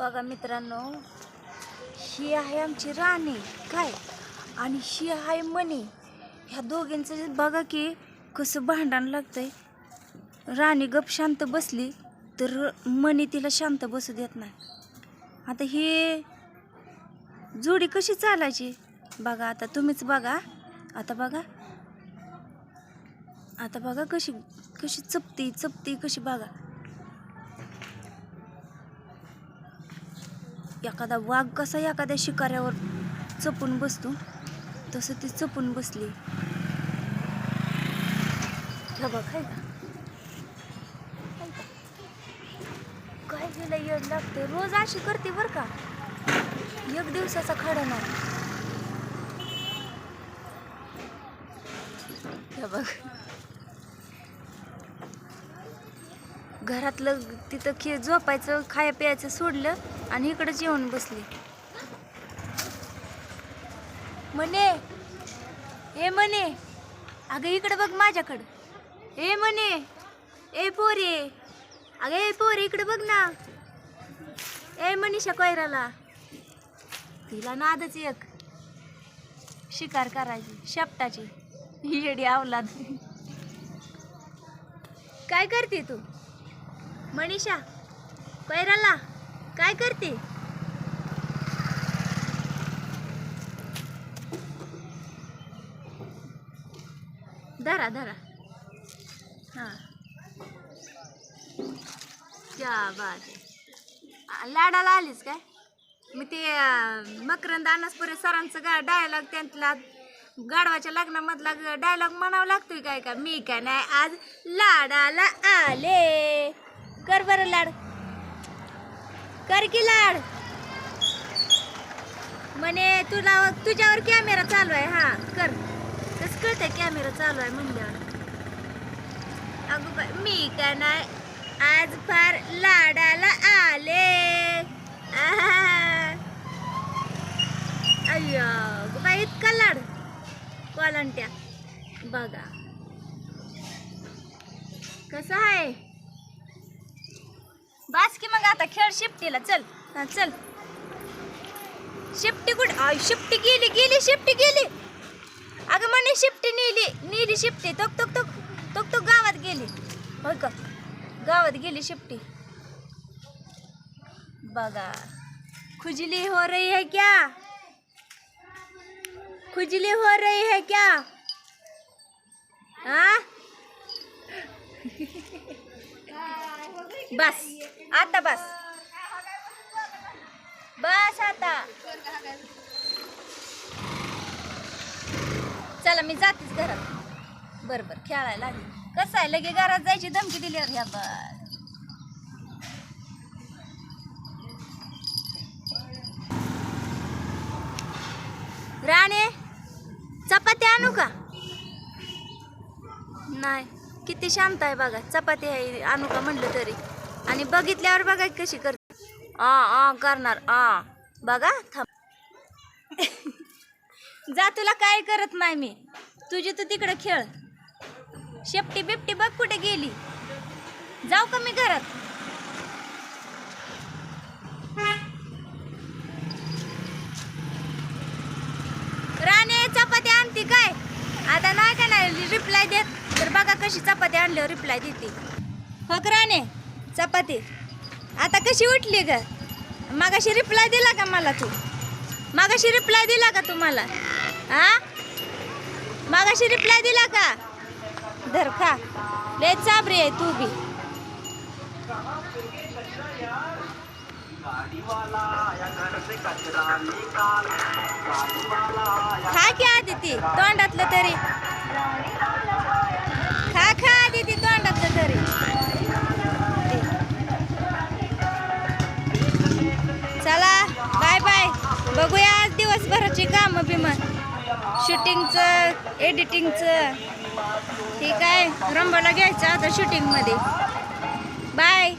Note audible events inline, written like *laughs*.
बघा मित्रांनो ही आहे आमची राणी काय? आणि ही आहे मणी ह्या दोघींचं बघा की कसं भांडण लागतंय. राणी गप शांत बसली तर मणी तिला शांत बसू देत नाही. आता ही जोडी कशी चालायची? बघा आता तुम्हीच बघा. आता बघा. आता बघा कशी कशी चपती चपती कशी बघा. एखादा वाघ कसा एखाद्या शिकाऱ्यावर चपून बसतो तसं ती चपून बसली. हे बघ हाय काय तिला येड लागते रोज अशी करते बर का. एक दिवसाचा खडा नाही. हे बघ. घरातलं तिथं खे झोपायचं खाया प्यायचं सोडलं आणि इकडंच येऊन बसली. म्हणे हे म्हणे अगं इकडं बघ माझ्याकडं. हे म्हणे ए पोरे अगं ए पोरे इकडे बघ ना. ए मनीषा कोयराला. तिला नादच एक. शिकार करायची शेपटाची. येडी आवलाद काय करते तू? मनीषा कोयराला. काय करते? धरा धरा. हा. क्या बात आहे. लाडाला आलीस काय? मी ते मकरंद अनासपुरे सरांचं गा डायलॉग त्यांतला गाडवाच्या लग्नामधला डायलॉग म्हणावं लागतोय काय का? मी काय नाही आज लाडाला आले. कर बरं लाड. कर की लाड. म्हणे तुला तुझ्यावर कॅमेरा चालू आहे हा कर. कसं कळतंय कॅमेरा चालू आहे म्हणल्यावर? अगं बाई, मी काय नाही आज फार लाडाला आले. आहा. अय्यो गं बाई इतका लाड. कोलंट्या बघा. कसं आहे? बास की मग आता खेळ शिफ्टीला चल. हा, चल. शिफ्टी कुठे? आय शिफ्टी गेली गेली शिफ्टी गेली. अगं म्हणे शिफ्टी नेली नेली शिफ्टी. तोक तोक तोक तोक तोक गावात गेली. होय का? गावात गेली शिफ्टी. बघा. खुजली हो रही है क्या? खुजली हो रही है क्या? आ *laughs* बस. आता बस. बस आता. चला मी जातेच घरात. बरं बरं खेळायला लागली. कसं आहे लगे घरात जायची धमकी दिली ह्या बस. राणे चपाती आणू का? नाही किती शांत आहे बघा. चपाती आहे आणू का म्हणलं तरी. आणि बघितल्यावर बघा कशी करते आ आ करणार. आ. बघा थांब. जा तुला काय करत नाही मी. तुझी तू तिकडं खेळ. शेपटी बिपटी बघ कुठे गेली. जाऊ का मी घरात? राणे चपाती आणती काय? आता नाही का नाही रिप्लाय देत? तर बघा कशी चपाती आणल्यावर रिप्लाय देते. फक राणे. चपाती. आता कशी उठली ग? मागाशी रिप्लाय दिला का मला तू? मागाशी रिप्लाय दिला का तुम्हाला हा मागाशी रिप्लाय दिला का? धर खा. लय चाबरी आहे तू बी. खा की आदिती ती तोंडातलं तरी. दिवसभराची कामं बिमं शूटिंगचं एडिटिंगचं ठीक आहे रंबाला घ्यायचं आता शूटिंगमध्ये बाय